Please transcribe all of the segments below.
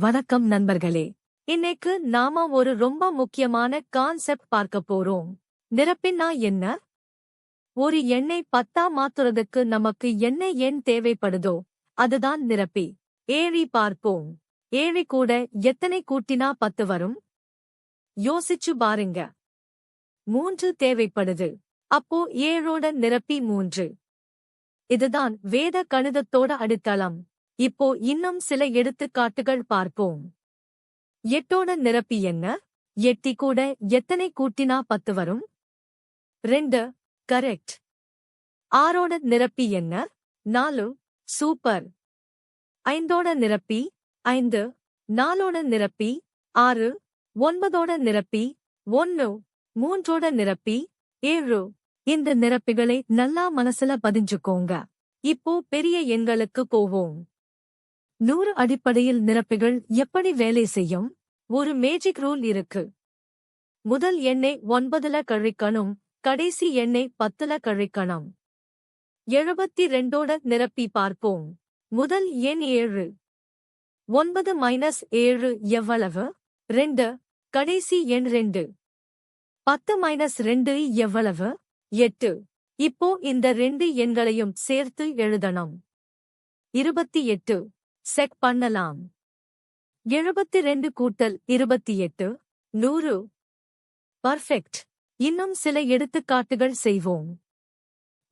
வணக்கம் நண்பர்களே. இன்னைக்கு நாம ஒரு ரொம்ப முக்கியமான கான்செப்ட் பார்க்க போறோம். நிரப்பினா என்ன? ஒரு எண்ணெய் பத்தா மாத்துறதுக்கு நமக்கு என்ன எண் தேவைப்படுதோ அதுதான் நிரப்பி. ஏழி பார்ப்போம். ஏழி கூட எத்தனை கூட்டினா பத்து வரும்? யோசிச்சு பாருங்க. மூன்று தேவைப்படுது. அப்போ ஏழோட நிரப்பி மூன்று. இதுதான் வேத கணிதத்தோட அடித்தளம். இப்போ இன்னும் சில எடுத்துக்காட்டுகள் பார்ப்போம். எட்டோட நிரப்பி என்ன? எட்டி கூட எத்தனை கூட்டினா பத்து வரும்? ரெண்டு கரெக்ட். ஆறோட நிரப்பி என்ன? நாலு சூப்பர். ஐந்தோட நிரப்பி ஐந்து. நாலோட நிரப்பி ஆறு. ஒன்பதோட நிரப்பி ஒன்னு. மூன்றோட நிரப்பி ஏழு. இந்த நிரப்பிகளை நல்லா மனசுல பதிஞ்சுக்கோங்க. இப்போ பெரிய எண்களுக்கு போவோம். நூறு அடிப்படையில் நிரப்பிகள் எப்படி வேலை செய்யும்? ஒரு மேஜிக் ரூல் இருக்கு. முதல் எண்ணெய் ஒன்பதுல கழிக்கணும் கடைசி எண்ணை பத்துல கழிக்கணும். எழுபத்தி ரெண்டோட நிரப்பி பார்ப்போம். முதல் எண் ஏழு. ஒன்பது மைனஸ் ஏழு எவ்வளவு? ரெண்டு. கடைசி எண் ரெண்டு. பத்து மைனஸ் ரெண்டு எவ்வளவு? எட்டு. இப்போ இந்த ரெண்டு எண்களையும் சேர்த்து எழுதணும். இருபத்தி எட்டு. செக் பண்ணலாம். எழுபத்தி ரெண்டு கூட்டல் இருபத்தி எட்டு நூறு. பர்ஃபெக்ட். இன்னும் சில எடுத்துக்காட்டுகள் செய்வோம்.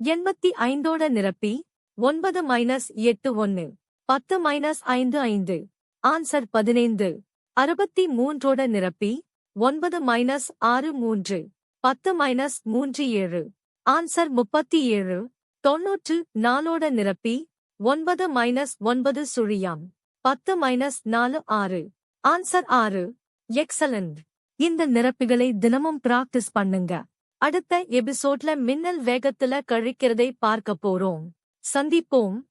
எண்பத்தி ஐந்தோட நிரப்பி ஒன்பது மைனஸ் எட்டு ஒன்னு பத்து மைனஸ் ஐந்து ஐந்து. ஆன்சர் பதினைந்து. அறுபத்தி மூன்றோட நிரப்பி ஒன்பது மைனஸ் ஆறு மூன்று பத்து மைனஸ் மூன்று ஏழு. ஆன்சர் முப்பத்தி ஏழு தொன்னூற்று நாலோட நிரப்பி ஒன்பது மைனஸ் ஒன்பது சுழியாம். பத்து மைனஸ் நாலு ஆறு. ஆன்சர் ஆறு. எக்ஸலண்ட் இந்த நிரப்பிகளை தினமும் பிராக்டிஸ் பண்ணுங்க. அடுத்த எபிசோட்ல மின்னல் வேகத்துல கழிக்கிறதை பார்க்க போறோம். சந்திப்போம்.